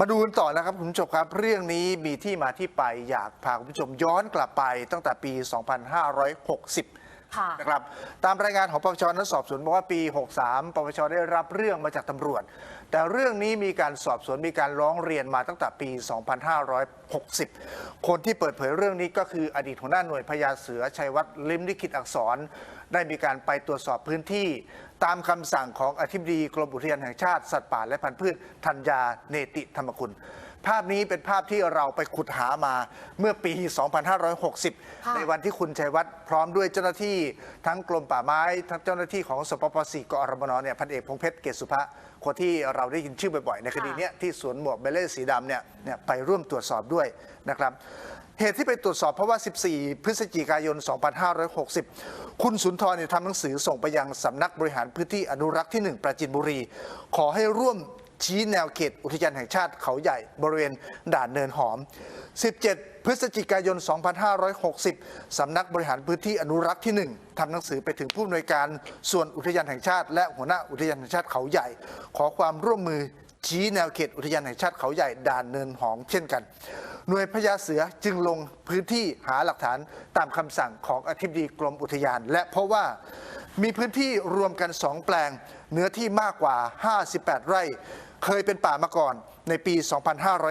มาดูกันต่อนะครับคุณผู้ชมครับ เรื่องนี้มีที่มาที่ไปอยากพาคุณผู้ชมย้อนกลับไปตั้งแต่ปี 2560 ค่ะนะครับตามรายงานของปปชนั้นสอบสวนบอกว่าปี 63ปปชได้รับเรื่องมาจากตำรวจ แต่เรื่องนี้มีการสอบสวนมีการร้องเรียนมาตั้งแต่ปี 2560 คนที่เปิดเผยเรื่องนี้ก็คืออดีตหัวหน้าหน่วยพญาเสือชัยวัฒน์ลิมลิขิตอักษร ได้มีการไปตรวจสอบพื้นที่ตามคำสั่งของอธิบดีกรมอุทยานแห่งชาติ สัตว์ป่าและพันธุ์พืชธัญญาเนติธรรมคุณ ภาพนี้เป็นภาพที่เราไปขุดหามาเมื่อปี 2560ค่ะในวันที่คุณชัยวัฒน์พร้อมด้วยเจ้าหน้าที่ทั้งกรมป่าไม้ ทั้งเจ้าหน้าที่ของสปปสี่กอรมนเนี่ยพันเอกพงษ์เพชรเกศสุภะคนที่เราได้ยินชื่อบ่อยๆ ในคดีเนี้ยที่สวนหมวกเบลเล่สีดำเนี่ยเนี่ยไปร่วมตรวจสอบด้วยนะครับเหตุที่ไปตรวจสอบเพราะว่า 14 พฤศจิกายน 2560 คุณสุนทรเนี่ยทำหนังสือส่งไปยังสำนักบริหารพื้นที่อนุรักษ์ที่ 1 ปราจินบุรี ขอให้ร่วม ชี้แนวเขตอุทยานแห่งชาติเขาใหญ่บริเวณด่านเนินหอม 17 พฤศจิกายน 2560 สำนักบริหารพื้นที่อนุรักษ์ที่ 1 ทำหนังสือไปถึงผู้อำนวยการส่วนอุทยานแห่งชาติ และหัวหน้าอุทยานแห่งชาติเขาใหญ่ ขอความร่วมมือชี้แนวเขตอุทยานแห่งชาติเขาใหญ่ด่านเนินหอมเช่นกัน หน่วยพญาเสือจึงลงพื้นที่หาหลักฐานตามคำสั่งของอธิบดีกรมอุทยาน และเพราะว่า มีพื้นที่รวมกัน 2 แปลง เนื้อที่มากกว่า 58 ไร่ เคยเป็นป่ามาก่อนในปี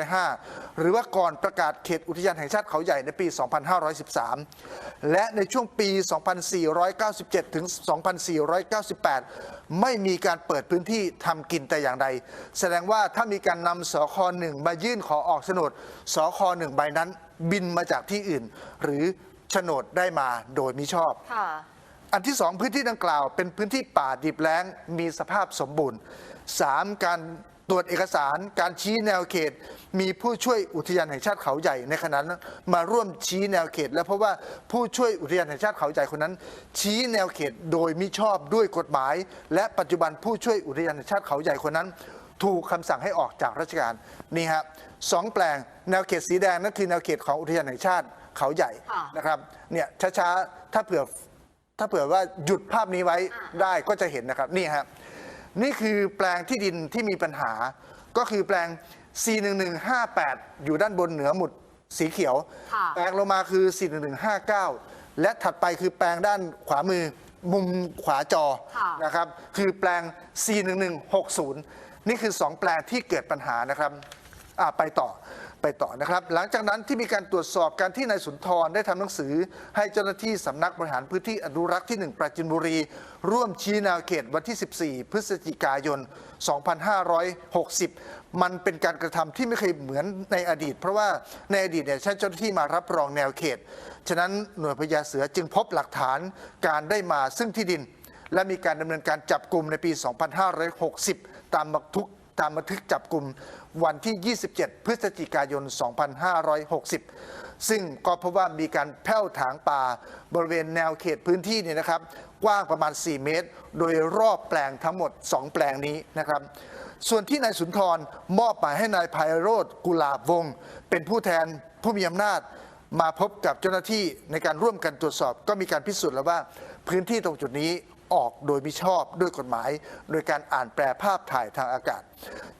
2505 หรือว่าก่อนประกาศเขตอุทยานแห่งชาติเขาใหญ่ในปี 2513 และในช่วงปี 2497 ถึง 2498 ไม่มีการเปิดพื้นที่ทำกินแต่อย่างใด แสดงว่าถ้ามีการนำสคหนึ่งมายื่นขอออกโฉนดสคหนึ่งใบนั้นบินมาจากที่อื่น หรือโฉนดได้มาโดยมิชอบค่ะ อันที่สองพื้นที่ดังกล่าว เป็นพื้นที่ป่าดิบแล้งมีสภาพสมบูรณ์สามการตรวจเอกสารการชี้แนวเขต มีผู้ช่วยอุทยานแห่งชาติเขาใหญ่ในขณะนั้นมาร่วมชี้แนวเขต และเพราะว่าผู้ช่วยอุทยานแห่งชาติเขาใหญ่คนนั้น ชี้แนวเขตโดยมิชอบด้วยกฎหมาย และปัจจุบันผู้ช่วยอุทยานแห่งชาติเขาใหญ่คนนั้น ถูกคำสั่งให้ออกจากราชการนี่ฮะสองแปลงแนวเขตสีแดงนั่นคือแนวเขตของอุทยานแห่งชาติเขาใหญ่ค่ะนะครับเนี่ยช้าๆถ้าเผื่อ ถ้าเผื่อว่าหยุดภาพนี้ไว้ได้ก็จะเห็นนะครับนี่ฮะนี่คือแปลงที่ดินที่มีปัญหา ก็คือแปลง41158 อยู่ด้านบนเหนือหมุดสีเขียวค่ะแปลงลงมาคือ41159 และถัดไปคือแปลงด้านขวามือมุมขวาจอค่ะนะครับ คือแปลง41160 นี่คือ 2 แปลงที่เกิดปัญหานะครับอะไปต่อ ไปต่อนะครับ หลังจากนั้นที่มีการตรวจสอบการที่นายสุนทรได้ทำหนังสือ ให้เจ้าหน้าที่สำนักบริหารพื้นที่อนุรักษ์ที่ 1ปราจินบุรี ร่วมชี้แนวเขตวันที่ 14 พฤศจิกายน 2560 มันเป็นการกระทำที่ไม่เคยเหมือนในอดีต เพราะว่าในอดีตเนี่ยใช้เจ้าหน้าที่มารับรองแนวเขต ฉะนั้นหน่วยพญาเสือจึงพบหลักฐานการได้มาซึ่งที่ดิน และมีการดำเนินการจับกลุ่มในปี 2560 ตามบันทึก ตามบันทึกจับกลุ่มวันที่ 27 พฤศจิกายน 2560 ซึ่งก็พบว่ามีการแผ่วถางป่าบริเวณแนวเขตพื้นที่เนี่ยนะครับ กว้างประมาณ 4 เมตร โดยรอบแปลงทั้งหมด 2 แปลงนี้นะครับ ส่วนที่นายสุนทรมอบหมายให้นายไพโรธกุลาบวงศ์เป็นผู้แทนผู้มีอำนาจมาพบกับเจ้าหน้าที่ในการร่วมกันตรวจสอบ ก็มีการพิสูจน์แล้วว่าพื้นที่ตรงจุดนี้ ออกโดยมิชอบด้วยกฎหมาย โดยการอ่านแปลภาพถ่ายทางอากาศ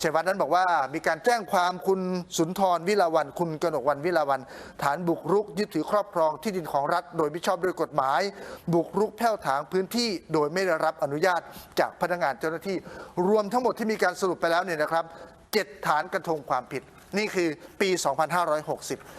ชัยวัฒน์นั้นบอกว่ามีการแจ้งความคุณสุนทรวิลาวัน คุณกนกวันวิลาวัน ฐานบุกรุกยึดถือครอบครองที่ดินของรัฐ โดยมิชอบด้วยกฎหมาย บุกรุกแผ่วถางพื้นที่ โดยไม่ได้รับอนุญาตจากพนักงานเจ้าหน้าที่ รวมทั้งหมดที่มีการสรุปไปแล้วเนี่ยนะครับเจ็ดฐานกระทงความผิด นี่คือปี 2560